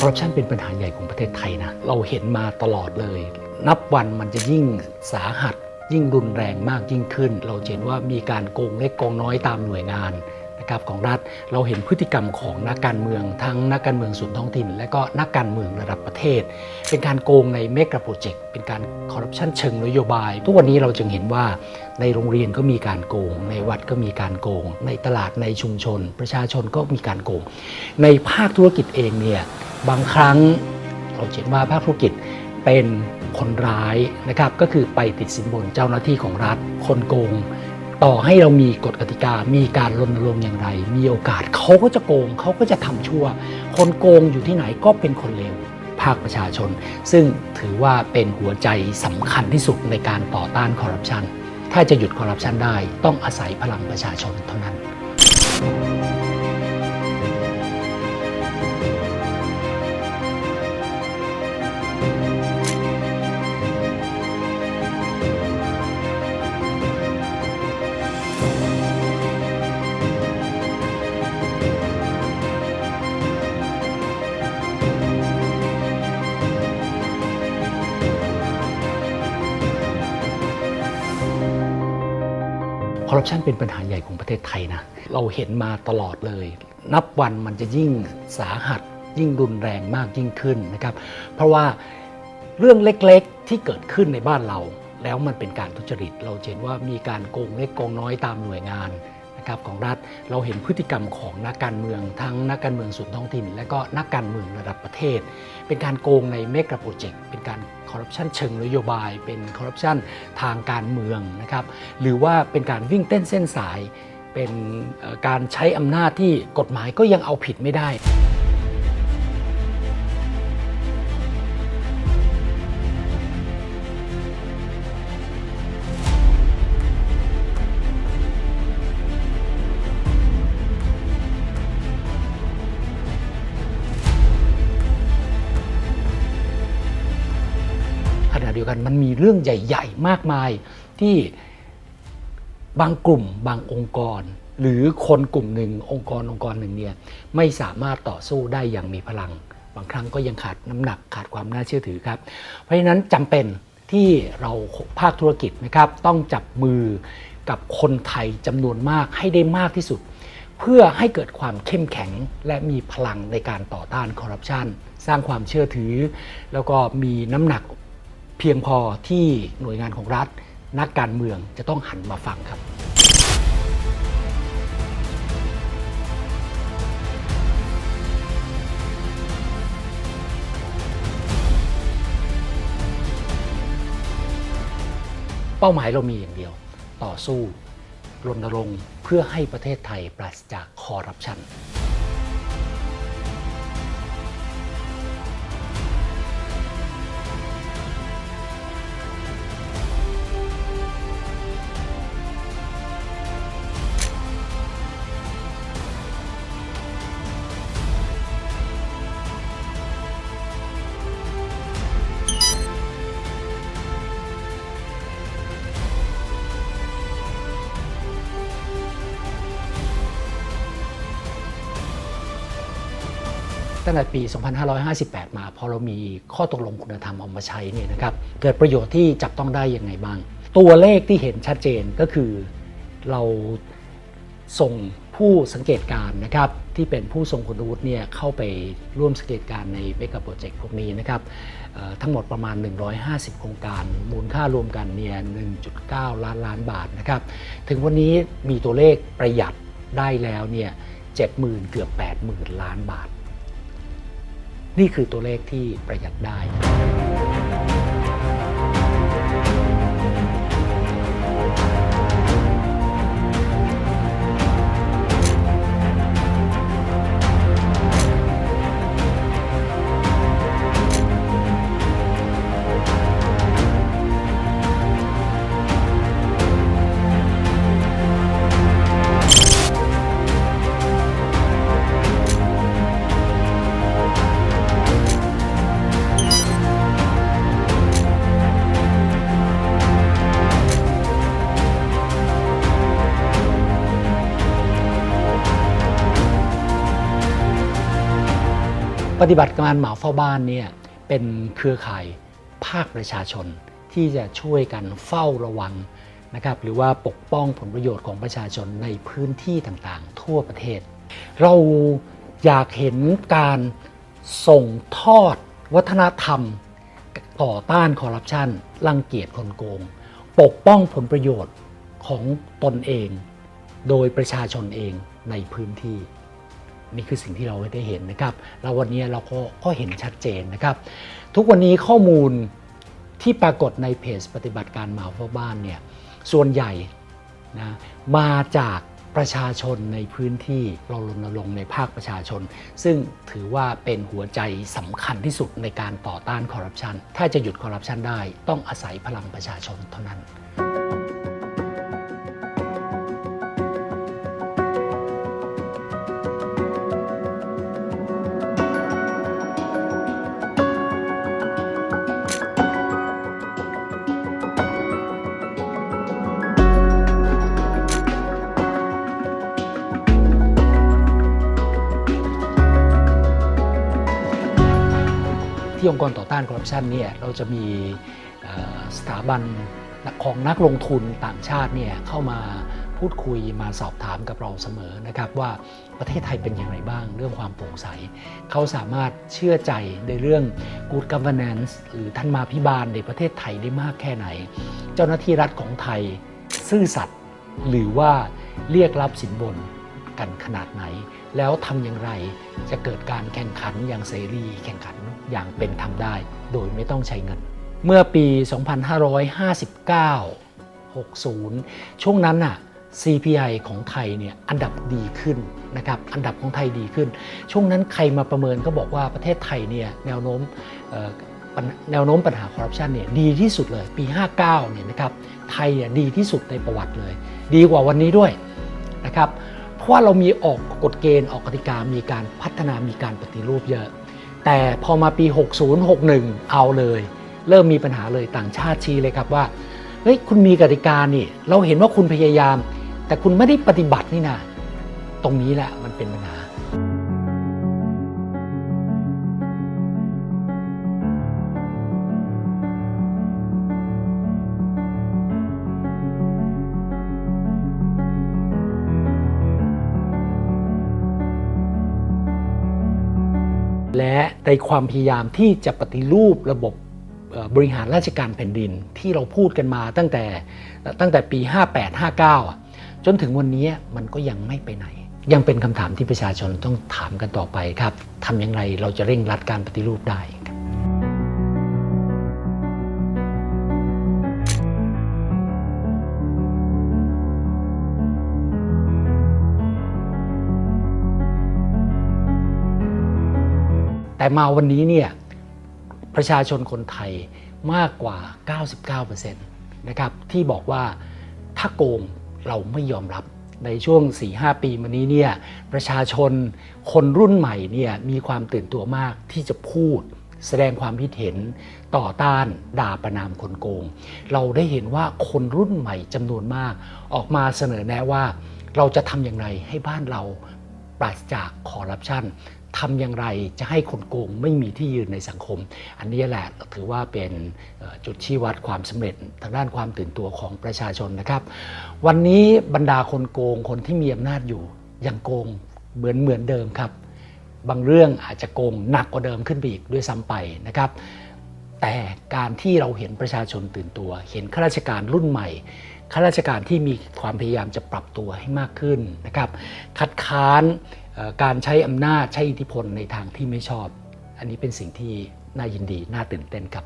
คอร์รัปชันเป็นปัญหาใหญ่ของประเทศไทยนะ เราเห็นมาตลอดเลย นับวันมันจะยิ่งสาหัส ยิ่งรุนแรงมากยิ่งขึ้น เราเห็นว่ามีการโกงเล็กโกงน้อยตามหน่วยงาน นะครับของรัฐเราเห็นพฤติกรรมของนักการเมือง ทั้งนักการเมืองส่วนท้องถิ่น และก็นักการเมืองระดับประเทศ เป็นการโกงในเมกะโปรเจกต์เป็นการคอร์รัปชันเชิงนโยบาย ทุกวันนี้เราจึงเห็นว่าในโรงเรียนก็มีการโกง ในวัดก็มีการโกง ในตลาดในชุมชน ประชาชนก็มีการโกง ในภาคธุรกิจเองเนี่ยบางครั้งเราเห็นว่าภาคธุรกิจเป็นคนร้ายนะครับก็คือไปติดสินบนเจ้าหน้าที่ของรัฐคนโกง ต่อให้เรามีกฎกติกา มีการรณรงค์อย่างไร มีโอกาสเขาก็จะโกงเขาก็จะทำชั่ว คนโกงอยู่ที่ไหนก็เป็นคนเลวภาคประชาชน ซึ่งถือว่าเป็นหัวใจสำคัญที่สุดในการต่อต้านคอร์รัปชันถ้าจะหยุดคอร์รัปชันได้ ต้องอาศัยพลังประชาชนเท่านั้น ร์รัปชันเป็นปัญหาใหญ่ของประเทศไทยนะ เราเห็นมาตลอดเลย นับวันมันจะยิ่งสาหัส ยิ่งรุนแรงมากยิ่งขึ้นนะครับ เพราะว่าเรื่องเล็กๆที่เกิดขึ้นในบ้านเรา แล้วมันเป็นการทุจริต เราเห็นว่ามีการโกงเล็กโกงน้อยตามหน่วยงาน นะครับของรัฐเราเห็นพฤติกรรมของนักการเมืองทั้งนักการเมืองส่วนท้องถิ่น และก็นักการเมืองระดับประเทศ เป็นการโกงในเมกะโปรเจกต์เป็นการคอร์รัปชันเชิงนโยบาย เป็นคอร์รัปชันทางการเมืองนะครับหรือว่าเป็นการวิ่งเต้นเส้นสาย เป็นการใช้อำนาจที่กฎหมายก็ยังเอาผิดไม่ได้ ยวกัน มันมีเรื่องใหญ่ ๆ มากมายที่บางกลุ่มบางองค์กร หรือคนกลุ่มหนึ่งองค์กรองค์กรหนึ่งเนี่ยไม่สามารถต่อสู้ได้อย่างมีพลัง บางครั้งก็ยังขาดน้ำหนักขาดความน่าเชื่อถือครับ เพราะฉะนั้นจำเป็นที่เราภาคธุรกิจนะครับต้องจับมือกับคนไทยจำนวนมากให้ได้มากที่สุด เพื่อให้เกิดความเข้มแข็งและมีพลังในการต่อต้านคอร์รัปชันสร้างความเชื่อถือ แล้วก็มีน้ำหนัก เพียงพอที่หน่วยงานของรัฐ นักการเมืองจะต้องหันมาฟังครับเป้าหมายเรามีอย่างเดียว ต่อสู้รณรงค์เพื่อให้ประเทศไทยปราศจากคอร์รัปชัน ตั้งแต่ปี 2558 มาพอเรามีข้อตกลงคุณธรรมเอามาใช้เนี่ยนะครับเกิดประโยชน์ที่จับต้องได้ยังไงบ้าง ตัวเลขที่เห็นชัดเจนก็คือเราส่งผู้สังเกตการณ์นะครับที่เป็นผู้ทรงคุณวุฒิเนี่ยเข้าไปร่วมสังเกตการณ์ในเมกะโปรเจกต์พวกนี้นะครับทั้งหมดประมาณ 150 โครงการ มูลค่ารวมกันเนี่ย 1.9 ล้านล้านบาทนะครับถึงวันนี้มีตัวเลขประหยัดได้แล้วเนี่ย 70,000 เกือบ 80,000 ล้านบาท นี่คือตัวเลขที่ประหยัดได้ ปฏิบัติการหมาเฝ้าบ้านเนี่ยเป็นเครือข่ายภาคประชาชนที่จะช่วยกันเฝ้าระวังนะครับหรือว่าปกป้องผลประโยชน์ของประชาชนในพื้นที่ต่างๆ ทั่วประเทศ เราอยากเห็นการส่งทอดวัฒนธรรมต่อต้านคอร์รัปชันรังเกียจคนโกง ปกป้องผลประโยชน์ของตนเอง โดยประชาชนเองในพื้นที่ นี่คือสิ่งที่เราได้เห็นนะครับ แล้ววันนี้เราก็ก็เห็นชัดเจนนะครับ ทุกวันนี้ข้อมูลที่ปรากฏในเพจปฏิบัติการหมาเฝ้าบ้านเนี่ยส่วนใหญ่นะมาจากประชาชนในพื้นที่เรารณรงค์ในภาคประชาชน ซึ่งถือว่าเป็นหัวใจสำคัญที่สุดในการต่อต้านคอร์รัปชันถ้าจะหยุดคอร์รัปชันได้ ต้องอาศัยพลังประชาชนเท่านั้น ที่องค์กรต่อต้านคอร์รัปชันเนี่ยเราจะมีสถาบันของนักลงทุนต่างชาติเนี่ยเข้ามาพูดคุยมาสอบถามกับเราเสมอนะครับว่าประเทศไทยเป็นอย่างไรบ้างเรื่องความโปร่งใส เขาสามารถเชื่อใจในเรื่อง good governance หรือท่านมาพิบาลในประเทศไทยได้มากแค่ไหน เจ้าหน้าที่รัฐของไทยซื่อสัตย์หรือว่าเรียกรับสินบน กันขนาดไหน แล้วทำอย่างไรจะเกิดการแข่งขันอย่างเสรี แข่งขันอย่างเป็นธรรมได้ โดยไม่ต้องใช้เงิน เมื่อปี 2559 60 ช่วงนั้นน่ะ CPI ของไทยเนี่ยอันดับดีขึ้นนะครับอันดับของไทยดีขึ้น ช่วงนั้นใครมาประเมินก็บอกว่าประเทศไทยเนี่ยแนวโน้มแนวโน้มปัญหาคอร์รัปชันเนี่ยดีที่สุดเลยปี 59เนี่ยนะครับไทยเนี่ยดีที่สุดในประวัติเลย ดีกว่าวันนี้ด้วยนะครับ ว่าเรามีออกกฎเกณฑ์ออกกติกามีการพัฒนามีการปฏิรูปเยอะ แต่พอมาปี 60 61 เอาเลย เริ่มมีปัญหาเลยต่างชาติชี้เลยครับว่าเฮ้ยคุณมีกติกานี่ เราเห็นว่าคุณพยายาม แต่คุณไม่ได้ปฏิบัตินี่นะตรงนี้แหละมันเป็นปัญหา และในความพยายามที่จะปฏิรูประบบบริหารราชการแผ่นดินที่เราพูดกันมาตั้งแต่ตั้งแต่ปี 58 59 จนถึงวันนี้มันก็ยังไม่ไปไหน ยังเป็นคำถามที่ประชาชนต้องถามกันต่อไปครับทำอย่างไรเราจะเร่งรัดการปฏิรูปได้ แต่มาวันนี้เนี่ยประชาชนคนไทยมากกว่า 99%นะครับที่บอกว่าถ้าโกงเราไม่ยอมรับในช่วง 4-5 ปีมานี้เนี่ยประชาชนคนรุ่นใหม่เนี่ยมีความตื่นตัวมากที่จะพูดแสดงความคิดเห็นต่อต้านด่าประนามคนโกง เราได้เห็นว่าคนรุ่นใหม่จำนวนมาก ออกมาเสนอแนะว่าเราจะทำอย่างไรให้บ้านเราปราศจากคอร์รัปชัน ทำอย่างไรจะให้คนโกงไม่มีที่ยืนในสังคม อันนี้แหละถือว่าเป็นจุดชี้วัดความสำเร็จทางด้านความตื่นตัวของประชาชนนะครับ วันนี้บรรดาคนโกงคนที่มีอำนาจอยู่ยังโกงเหมือนเหมือนเดิมครับ บางเรื่องอาจจะโกงหนักกว่าเดิมขึ้นไปอีกด้วยซ้ำไปนะครับ แต่การที่เราเห็นประชาชนตื่นตัว เห็นข้าราชการรุ่นใหม่ข้าราชการที่มีความพยายามจะปรับตัวให้มากขึ้นนะครับ คัดค้าน การใช้อำนาจใช้อิทธิพลในทางที่ไม่ชอบ อันนี้เป็นสิ่งที่น่ายินดี น่าตื่นเต้นครับ